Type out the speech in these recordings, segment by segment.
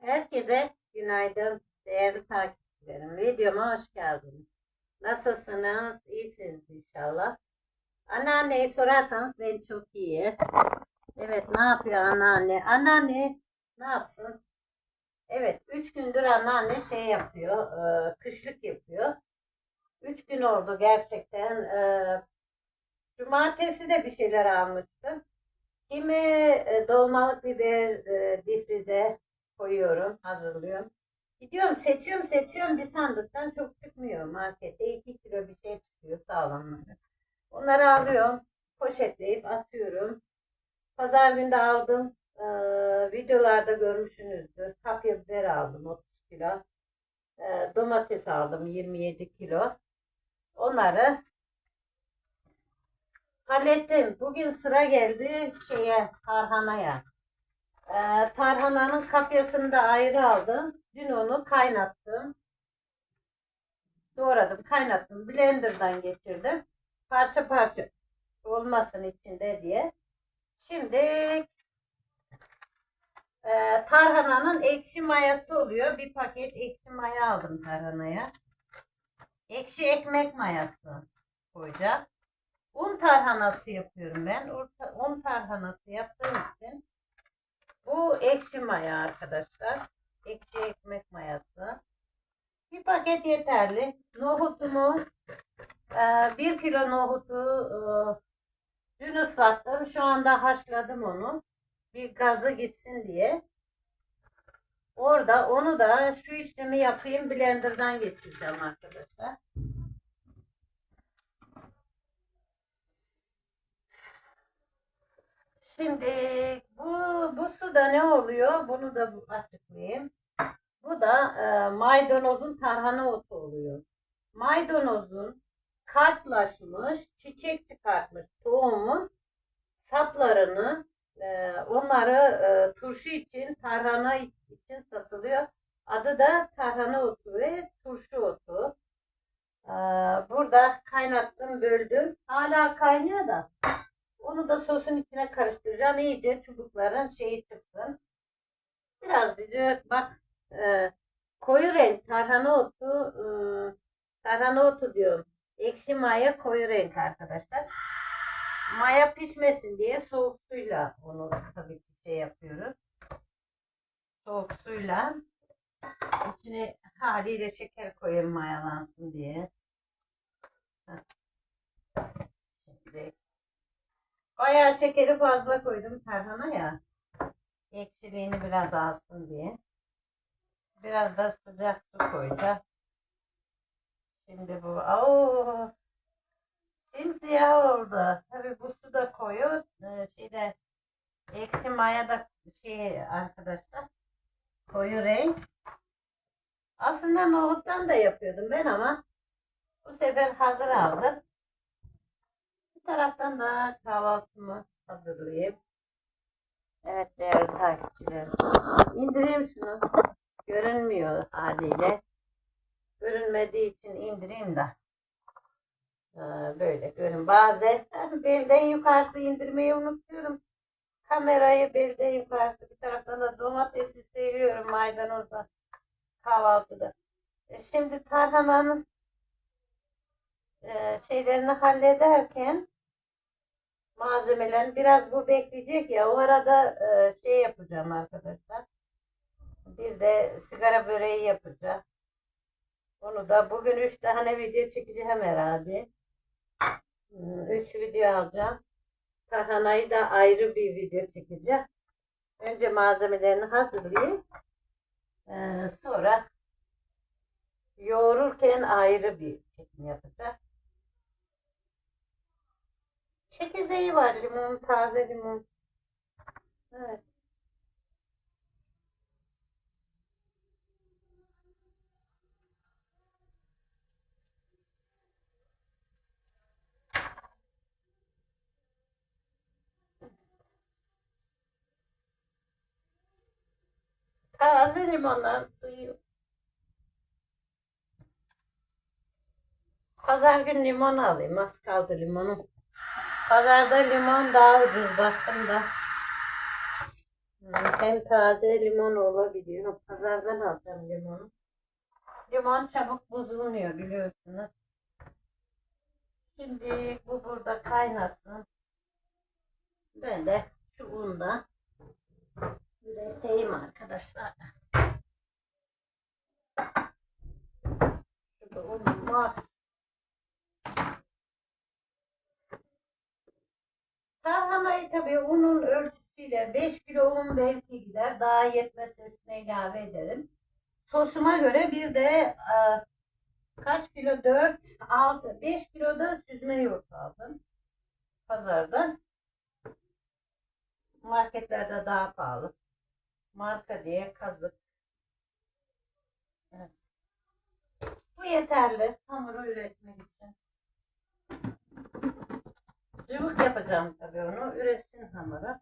Herkese günaydın değerli takipçilerim. Videoma hoş geldiniz. Nasılsınız? İyisiniz inşallah. Anneanneyi sorarsanız ben çok iyi. Evet ne yapıyor anneanne? Anneanne ne yapsın? Evet 3 gündür anneanne şey yapıyor. e, kışlık yapıyor. 3 gün oldu gerçekten. E, cumartesi de bir şeyler almıştım. Kimi e, dolmalık biber e, difrize koyuyorum, hazırlıyorum. Gidiyorum, seçiyorum, seçiyorum. Bir sandıktan çok çıkmıyor markette. 2 kilo bir şey çıkıyor sağlamları. Onları alıyorum, poşetleyip atıyorum. Pazar günü de aldım. Ee, videolarda görmüşsünüzdür. Kapya biber aldım 30 kilo. Ee, domates aldım 27 kilo. Onları hallettim. Bugün sıra geldi şeye, tarhanaya. Ee, tarhananın kapyasını da ayrı aldım. Dün onu kaynattım. Doğradım, kaynattım. Blender'dan geçirdim. Parça parça olmasın içinde diye. Şimdi e, tarhananın ekşi mayası oluyor. Bir paket ekşi maya aldım tarhanaya. Ekşi ekmek mayası koyacağım. Un tarhanası yapıyorum ben. Un- tarhanası yaptığım için bu ekşi maya arkadaşlar. Ekşi ekmek mayası. Bir paket yeterli. Nohutumu e, bir kilo nohutu e, dün ıslattım. Şu anda haşladım onu. Bir gazı gitsin diye. Orada onu da şu işlemi yapayım. Blender'dan geçireceğim arkadaşlar. Şimdi bu bu suda ne oluyor? Bunu da açıklayayım. Bu da e, maydanozun tarhana otu oluyor. Maydanozun kartlaşmış, çiçek çıkartmış tohumun saplarını e, onları e, turşu için, tarhana için satılıyor. Adı da tarhana otu ve turşu otu. E, burada kaynattım, böldüm. Hala kaynıyor da. Onu da sosun içine karıştıracağım. İyice çubukların şeyi çıksın. Biraz dice bak e, koyu renk tarhana otu e, tarhana otu diyorum. Ekşi maya koyu renk arkadaşlar. Maya pişmesin diye soğuk suyla onu tabii ki şey yapıyoruz. Soğuk suyla içine haliyle şeker koyuyorum mayalansın diye. Şimdi Bayağı şekeri fazla koydum tarhana ya. Ekşiliğini biraz alsın diye. Biraz da sıcak su koyacağım. Şimdi bu Oo, simsiyah oldu. Tabii bu su da koyu. Ee, şeyde ekşi maya da şey arkadaşlar koyu renk. Aslında nohuttan da yapıyordum ben ama bu sefer hazır aldım. Taraftan da kahvaltımı hazırlayayım. Evet değerli takipçilerim. İndireyim şunu. Görünmüyor haliyle. Görünmediği için indireyim de. Ee, böyle görün. Bazen belden yukarısı indirmeyi unutuyorum. Kamerayı belden yukarısı. Bir taraftan da domatesi seviyorum maydanozla kahvaltıda. E, Şimdi tarhananın e, şeylerini hallederken malzemelerini biraz bu bekleyecek ya o arada e, şey yapacağım arkadaşlar. Bir de sigara böreği yapacağım. Onu da bugün 3 tane video çekeceğim herhalde. 3 video alacağım. Tarhanayı da ayrı bir video çekeceğim. Önce malzemelerini hazırlayayım. Ee, sonra yoğururken ayrı bir çekim yapacağım. Çekirdeği var limon, taze limon. Evet. Taze limonlar suyu. Pazar gün limon alayım. Az kaldı limonum. Pazarda limon daha ucuz baktım da. Hem taze limon olabiliyor. Pazardan alacağım limonu. Limon çabuk bozulmuyor biliyorsunuz. Şimdi bu burada kaynasın. Ben de şu unda üreteyim arkadaşlar. Şurada unum var. Tarhanayı tabii unun ölçüsüyle 5 kilo un belki gider. Daha yetmezse üstüne ilave ederim. Sosuma göre bir de e, kaç kilo? 4, 6, 5 kilo da süzme yoğurt aldım. Pazarda. Marketlerde daha pahalı. Marka diye kazık. Evet. Bu yeterli hamuru üretmek için. Cıvık yapacağım tabii onu. Üretsin hamuru.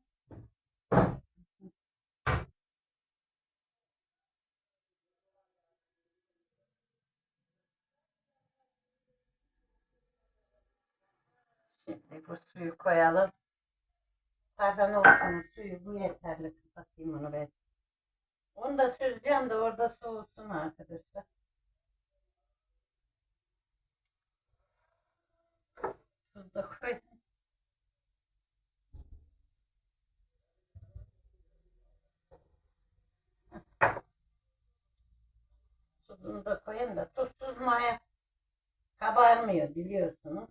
Şimdi bu suyu koyalım. Tarhana olsun suyu bu yeterli. Kapatayım onu ben. Onu da süzeceğim de orada soğusun arkadaşlar. Tuz da koy. Tuzunu da koyayım da tuzsuz maya kabarmıyor biliyorsunuz.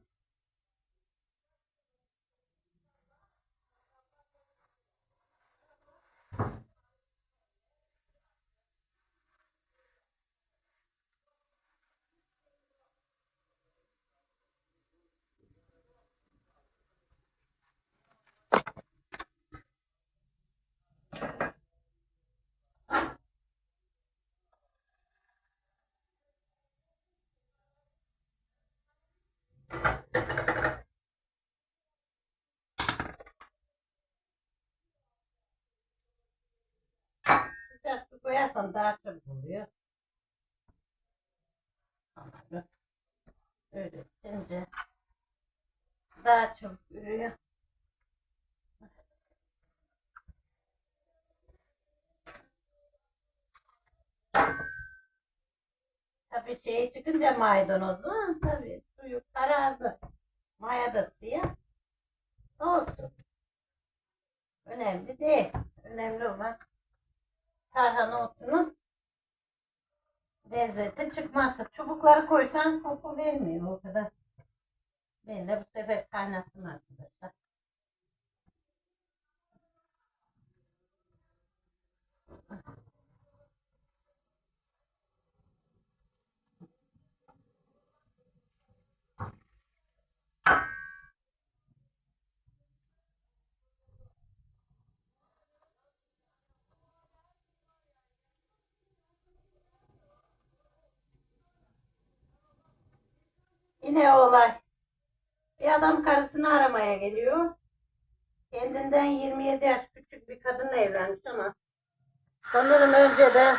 Sıcak su koyarsan daha çabuk oluyor. Öyle ince daha çabuk ürüyor. Tabii şey çıkınca maydanozu tabii suyu karardı. Maya da siyah. Olsun. Önemli değil. Önemli olan tarhana otunun lezzeti çıkmazsa. Çubukları koysan koku vermiyor o kadar. Ben de bu sefer kaynattım arkadaşlar. Yine olay. Bir adam karısını aramaya geliyor. Kendinden 27 yaş küçük bir kadınla evlenmiş ama sanırım önceden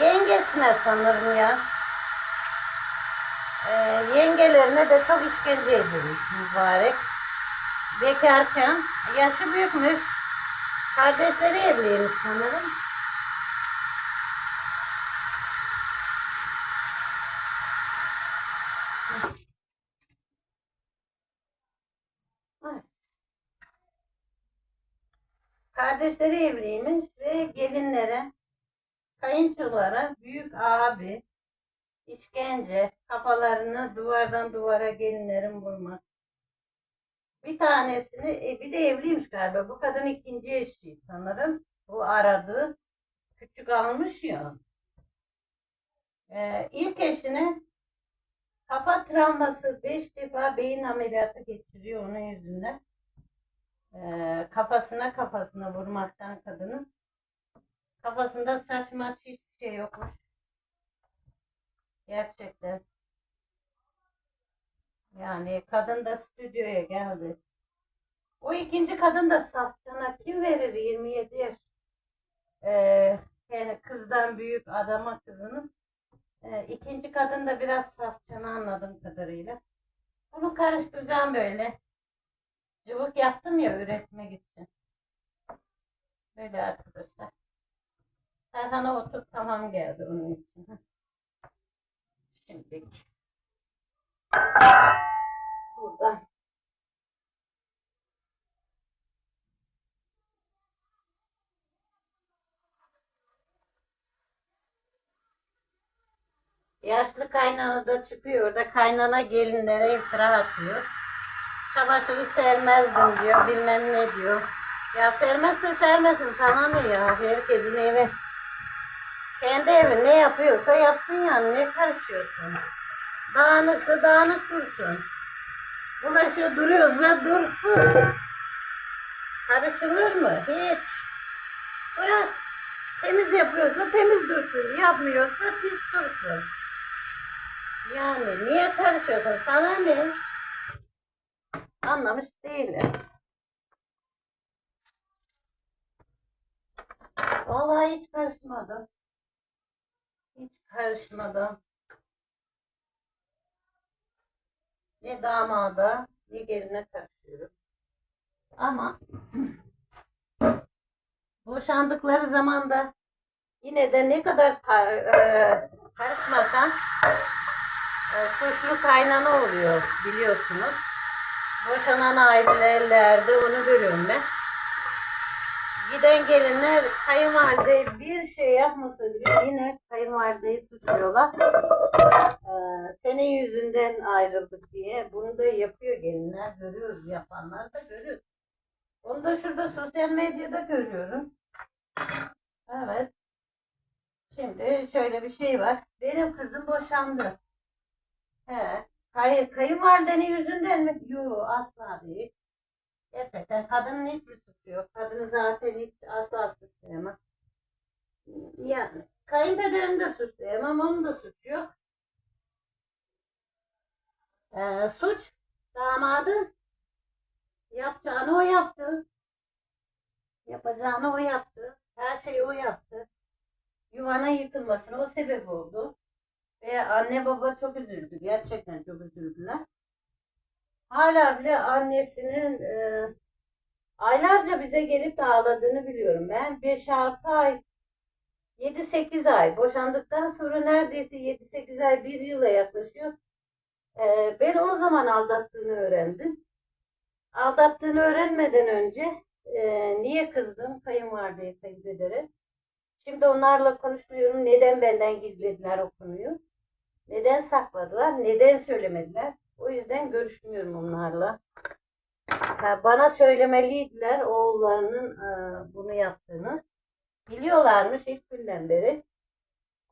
yengesine sanırım ya. Ee, yengelerine de çok işkence edilmiş mübarek. Bekarken yaşı büyükmüş. Kardeşleri evliymiş sanırım. Evet. Kardeşleri evliymiş ve gelinlere, kayınçolara büyük abi işkence, kafalarını duvardan duvara gelinlerin vurmak. Bir tanesini, e, bir de evliymiş galiba. Bu kadın ikinci eşi sanırım. Bu aradı. Küçük almış ya. Ee, ilk eşine kafa travması 5 defa beyin ameliyatı geçiriyor onun yüzünden. Ee, kafasına kafasına vurmaktan kadının. Kafasında saç maç hiçbir şey yokmuş. Gerçekten. Yani kadın da stüdyoya geldi. O ikinci kadın da safçana kim verir 27 yaş? Ee, yani kızdan büyük adama kızını. Ee, ikinci kadın da biraz safçana anladığım kadarıyla. Bunu karıştıracağım böyle. Cıvık yaptım ya üretmek için. Öyle arkadaşlar. Tarhana otu tamam geldi onun için. Şimdi burada Yaşlı kaynana da çıkıyor. Orada kaynana gelinlere iftira atıyor. Çamaşırı sermezdim diyor. Bilmem ne diyor. Ya sermezse sermesin. Sana ne ya? Herkesin evi. Kendi evi ne yapıyorsa yapsın yani. Ne karışıyorsun? Dağınıksa dağınık dursun. Bulaşığı duruyorsa dursun. Karışılır mı? Hiç. Bırak. Temiz yapıyorsa temiz dursun. Yapmıyorsa pis dursun. Yani niye karışıyorsun? Sana ne? Anlamış değilim. Vallahi hiç karışmadım. Hiç karışmadım. Ne damada ne geline karışıyorum. Ama boşandıkları zaman da yine de ne kadar ka- e, karışmasam e, suçlu kaynana oluyor biliyorsunuz. Boşanan ailelerde onu görüyorum ben. Giden gelinler kayınvalide bir şey yapmasa bile yine kayınvalideyi suçluyorlar. Ee, senin yüzünden ayrıldık diye. Bunu da yapıyor gelinler. Görüyoruz yapanlar da görüyoruz. Onu da şurada sosyal medyada görüyorum. Evet. Şimdi şöyle bir şey var. Benim kızım boşandı. He. Kay kayınvalidenin yüzünden mi? Yok asla değil. Gerçekten kadının hiçbir suçu yok. Kadını zaten hiç asla suçlayamam. Yani kayınpederini de suçlayamam. Onun da suçu yok. Ee, suç damadı yapacağını o yaptı. Yapacağını o yaptı. Her şeyi o yaptı. Yuvanın yıkılmasına o sebep oldu. Ve anne baba çok üzüldü. Gerçekten çok üzüldüler. Hala bile annesinin e, aylarca bize gelip de ağladığını biliyorum ben. 5-6 ay, 7-8 ay boşandıktan sonra neredeyse 7-8 ay, 1 yıla yaklaşıyor. E, ben o zaman aldattığını öğrendim. Aldattığını öğrenmeden önce e, niye kızdım kayınvalideye kayınpedere. Şimdi onlarla konuşmuyorum. Neden benden gizlediler o konuyu? Neden sakladılar? Neden söylemediler? O yüzden görüşmüyorum onlarla. Ha, bana söylemeliydiler oğullarının e, bunu yaptığını. Biliyorlarmış ilk günden beri.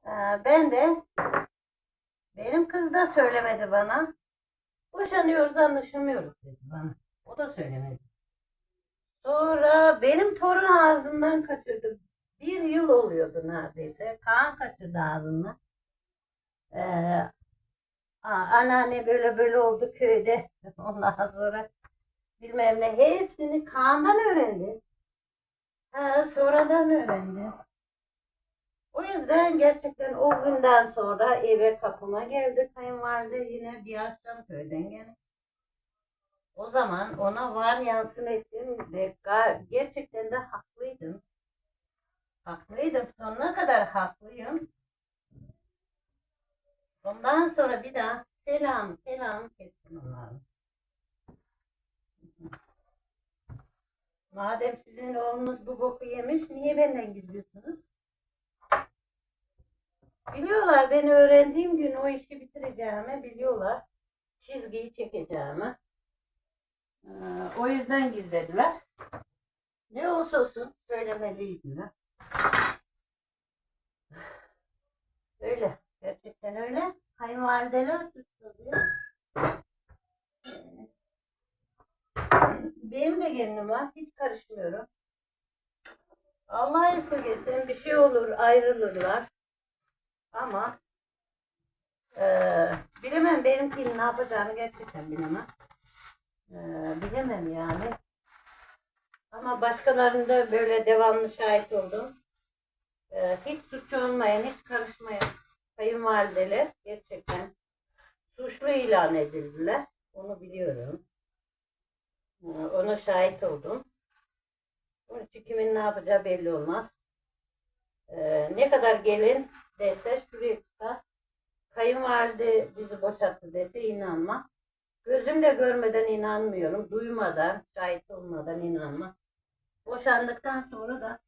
E, ben de benim kız da söylemedi bana. Boşanıyoruz anlaşamıyoruz dedi bana. O da söylemedi. Sonra benim torun ağzından kaçırdı. Bir yıl oluyordu neredeyse. Kaan kaçırdı ağzından. Ee, anneanne böyle böyle oldu köyde. Ondan sonra bilmem ne. Hepsini Kaan'dan öğrendi. Ha, sonradan öğrendi. O yüzden gerçekten o günden sonra eve kapıma geldi kayınvalide yine bir akşam köyden geldi. O zaman ona var yansın ettim ve gerçekten de haklıydım. Haklıydım. Sonuna kadar haklıyım. Ondan sonra bir daha selam selam kestim onları. Madem sizin oğlunuz bu boku yemiş, niye benden gizliyorsunuz? Biliyorlar beni öğrendiğim gün o işi bitireceğimi biliyorlar. Çizgiyi çekeceğimi. Ee, o yüzden gizlediler. Ne olsa olsun söylemeliydiler. Öyle. Gerçekten öyle. Kayınvalideler suçluyor. Benim de gelinim var. Hiç karışmıyorum. Allah esirgesin bir şey olur ayrılırlar. Ama eee bilemem benimkinin ne yapacağını gerçekten bilemem. Eee, bilemem yani. Ama başkalarında böyle devamlı şahit oldum. Eee, hiç suç olmayan, hiç karışmayan kayınvalideler gerçekten suçlu ilan edildiler. Onu biliyorum. Eee, Ona şahit oldum. Onun için kimin ne yapacağı belli olmaz. Ee, ne kadar gelin dese şuraya çıkar. Kayınvalide bizi boşattı dese inanma. Gözümle görmeden inanmıyorum. Duymadan, şahit olmadan inanma. Boşandıktan sonra da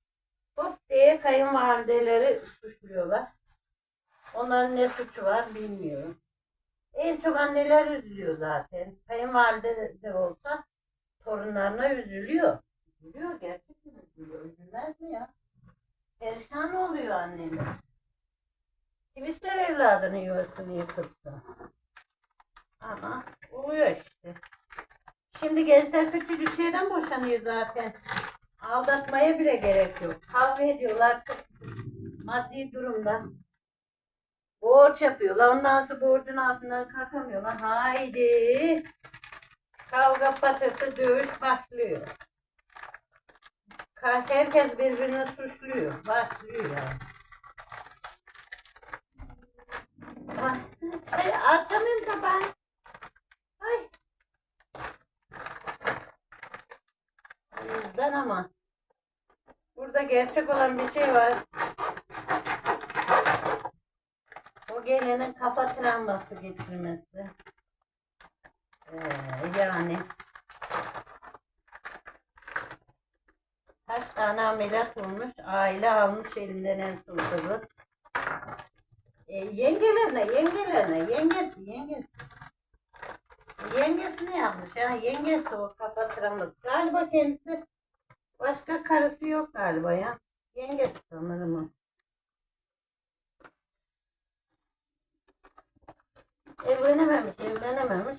hop diye kayınvalideleri suçluyorlar. Onların ne suçu var bilmiyorum. En çok anneler üzülüyor zaten. Kayınvalide de olsa torunlarına üzülüyor. Üzülüyor gerçekten üzülüyor. Üzülmez mi ya? Perişan oluyor anneler. Kim ister evladının yuvasını yıkılsın? Ama oluyor işte. Şimdi gençler küçücük şeyden boşanıyor zaten. Aldatmaya bile gerek yok. Kavga ediyorlar maddi durumda. Borç yapıyorlar. Ondan sonra borcun altından kalkamıyorlar. Haydi. Kavga patırtı dövüş başlıyor. Herkes birbirini suçluyor. Başlıyor. Ay, Şey, açamıyorum kapağı. Ay. O yüzden ama burada gerçek olan bir şey var. Gelinin kafa travması geçirmesi. Ee, yani kaç tane ameliyat olmuş, aile almış elinden en sultanı. E, yengelerine, yengelerine, yengesi, yengesi. Yengesi ne yapmış ya? Yengesi o kafa travması. Galiba kendisi başka karısı yok galiba ya. Yengesi sanırım o. Evlenememiş, evlenememiş.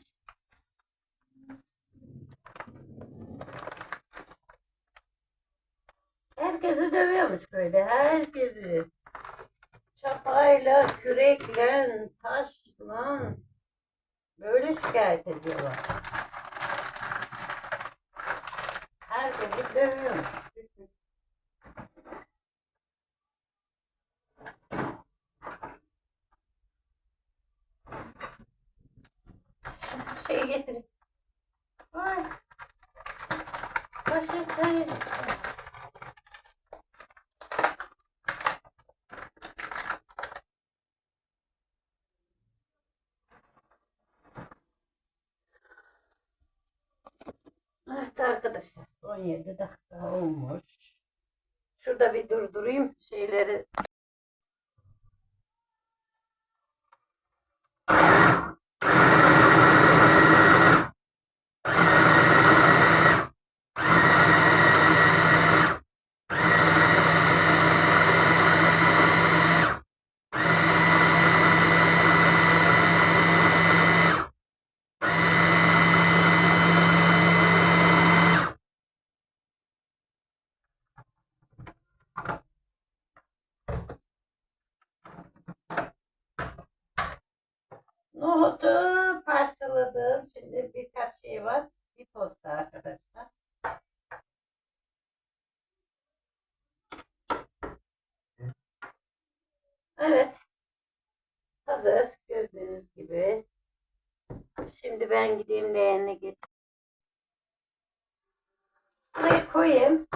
Herkesi dövüyormuş köyde, herkesi. Çapayla, kürekle, taşla böyle şikayet ediyorlar. Herkesi dövüyormuş. Şey getireyim. Ay. Başı hayır. Evet arkadaşlar 17 dakika olmuş. Şurada bir durdurayım şeyleri. Nohutu parçaladım. Şimdi birkaç şey var. Bir posta arkadaşlar. Evet. Hazır. Gördüğünüz gibi. Şimdi ben gideyim leğenine getir. Buraya koyayım.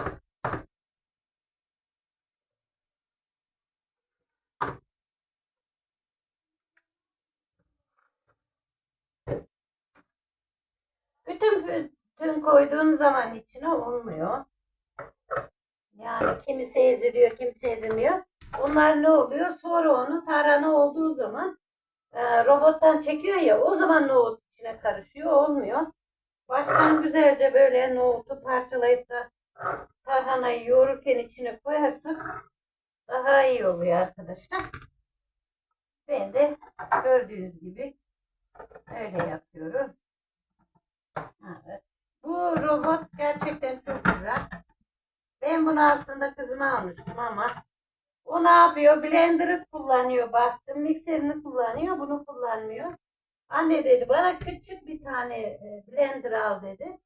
Bütün koyduğun zaman içine olmuyor. Yani kimisi eziliyor, kimisi ezilmiyor. Onlar ne oluyor? Sonra onu tarhana olduğu zaman e, robottan çekiyor ya o zaman nohut içine karışıyor. Olmuyor. Baştan güzelce böyle nohutu parçalayıp da tarhanayı yoğururken içine koyarsak daha iyi oluyor arkadaşlar. Ben de gördüğünüz gibi öyle yapıyorum. Bu robot gerçekten çok güzel. Ben bunu aslında kızıma almıştım ama o ne yapıyor? Blender'ı kullanıyor. Baktım mikserini kullanıyor. Bunu kullanmıyor. Anne dedi bana küçük bir tane e, blender al dedi.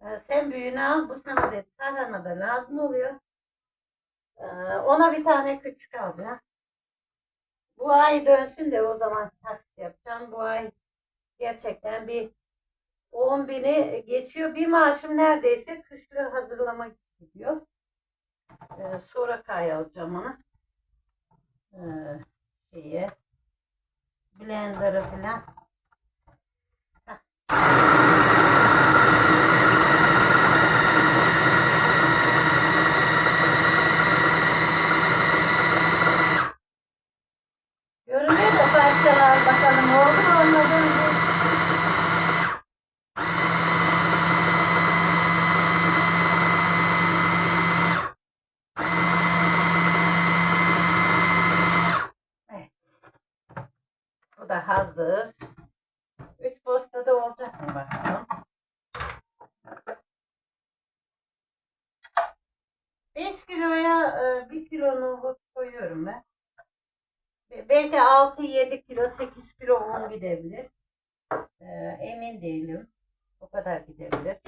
E, Sen büyüğünü al. Bu sana dedi. Tarhana da lazım oluyor. E, Ona bir tane küçük alacağım. Bu ay dönsün de o zaman taksit yapacağım. Bu ay gerçekten bir 10 bini geçiyor. Bir maaşım neredeyse kışlığı hazırlamak gidiyor. Ee, sonra kay alacağım onu. Ee, şeye. Blender'ı falan. Görünüyor da parçalar bakalım oldu mu olmadı mı? Evet. Da hazır. Üç posta da olacak mı bakalım. Beş kiloya e, bir kilo nohut koyuyorum ben. Be- Belki 6-7 kilo, 8 kilo un gidebilir. E, emin değilim. O kadar gidebilir.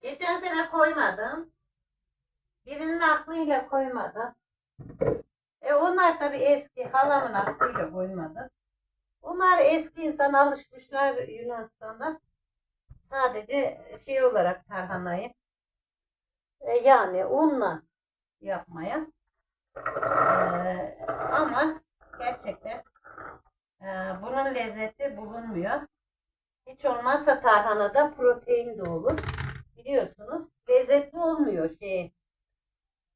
Geçen sene koymadım. Birinin aklıyla koymadım. E onlar tabii eski. Halamın aklıyla koymadım. Onlar eski insan alışmışlar Yunanistan'da. Sadece şey olarak tarhanayı e, yani unla yapmaya. E, ama gerçekten e, bunun lezzeti bulunmuyor. Hiç olmazsa tarhanada protein de olur. Biliyorsunuz lezzetli olmuyor şey.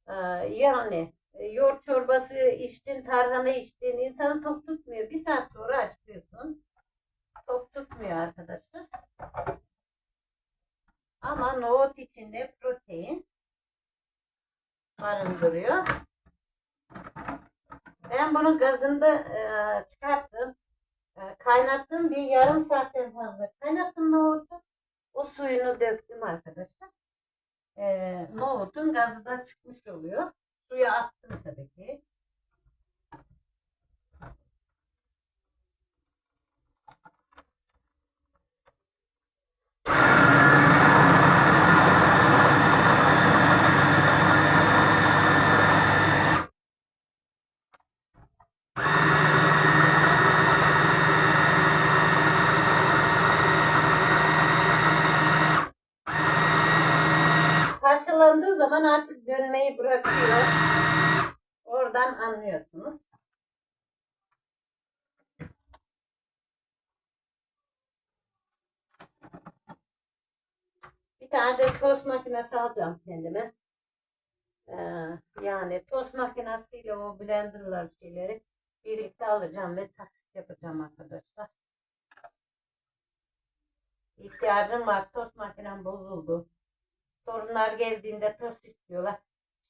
E, yani e, yoğurt çorbası içtin, tarhana içtin, insanı tok tutmuyor. Bir saat sonra açıyorsun. Tok tutmuyor arkadaşlar. Ama nohut içinde protein barındırıyor. Ben bunu gazında e, çıkarttım. E, kaynattım bir yarım saatten fazla. Kaynattım nohutu. O suyunu döktüm arkadaşlar. E, nohutun gazı da çıkmış oluyor. Suya attım tabii ki. Tane de tost makinesi alacağım kendime. Ee, yani tost makinesiyle o blenderlar şeyleri birlikte alacağım ve taksit yapacağım arkadaşlar. İhtiyacım var. Tost makinem bozuldu. Torunlar geldiğinde tost istiyorlar.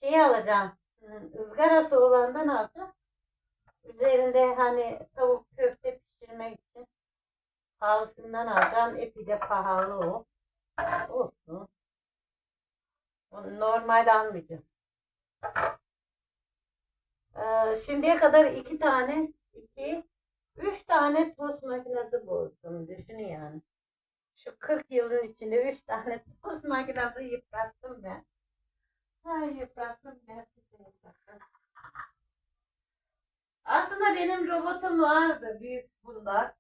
Şey alacağım. hmm, ızgarası olandan alacağım. Üzerinde hani tavuk köfte pişirmek için pahalısından alacağım. Epi de pahalı o. Olsun. Onu normal almayacağım. Ee, şimdiye kadar iki tane, iki, üç tane tost makinesi bozdum. Düşünün yani. Şu 40 yılın içinde 3 tane tost makinesi yıprattım ben. Ay yıprattım gerçekten yıprattım. Aslında benim robotum vardı büyük bunda.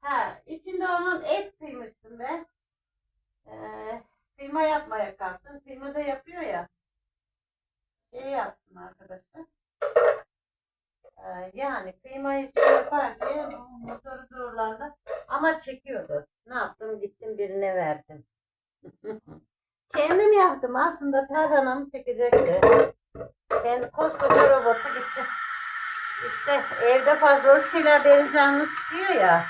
Ha, içinde onun et kıymıştım ben. Ee, kıyma yapmaya kalktım. Kıyma da yapıyor ya. Şey yaptım arkadaşlar. Ee, yani kıymayı şey yapar diye motoru zorlandı. Ama çekiyordu. Ne yaptım? Gittim birine verdim. Kendim yaptım. Aslında tarhanamı çekecekti. Kendi koskoca robotu gitti. İşte evde fazlalık şeyler benim canımı sıkıyor ya.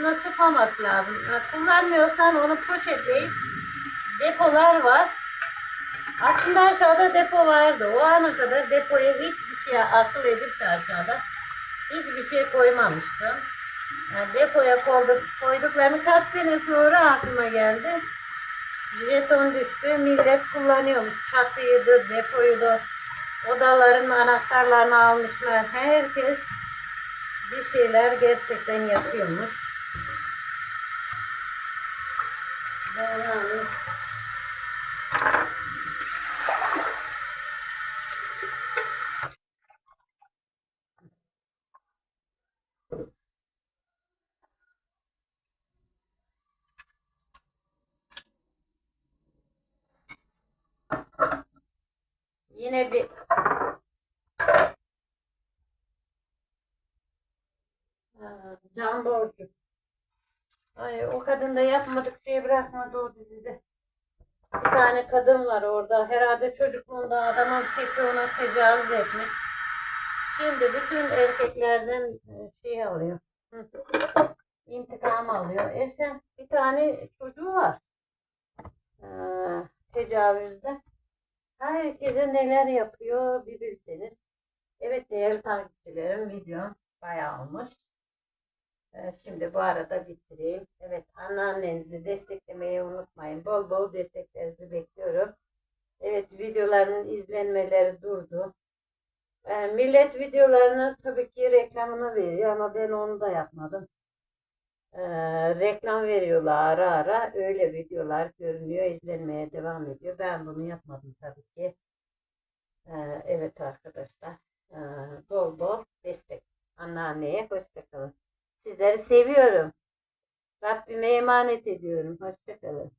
Aslında sıkmaması lazım. Kullanmıyorsan onu poşetleyip depolar var. Aslında aşağıda depo vardı. O ana kadar depoya hiçbir şey akıl edip de aşağıda hiçbir şey koymamıştım. Yani depoya koyduk, koyduklarını kaç sene sonra aklıma geldi. Jeton düştü. Millet kullanıyormuş. Çatıydı, depoyu da odaların anahtarlarını almışlar. Herkes bir şeyler gerçekten yapıyormuş. Yine bir cam o kadın da yapmadık şey bırakmadı o dizide. Bir tane kadın var orada. Herhalde çocukluğunda adamın teki ona tecavüz etmiş. Şimdi bütün erkeklerden e, şey alıyor. İntikam alıyor. Esen bir tane çocuğu var. Ee, tecavüzde. Herkese neler yapıyor bir bilseniz. Evet değerli takipçilerim videom bayağı olmuş. Ee, Şimdi bu arada bitireyim. Evet anneannenizi desteklemeyi unutmayın. Bol bol desteklerinizi bekliyorum. Evet videoların izlenmeleri durdu. Ee, millet videolarını tabii ki reklamını veriyor ama ben onu da yapmadım. Ee, reklam veriyorlar ara ara. Öyle videolar görünüyor, izlenmeye devam ediyor. Ben bunu yapmadım tabii ki. Evet arkadaşlar. Bol bol destek. Anneanneye hoşçakalın. Sizleri seviyorum. Rabbime emanet ediyorum. Hoşçakalın.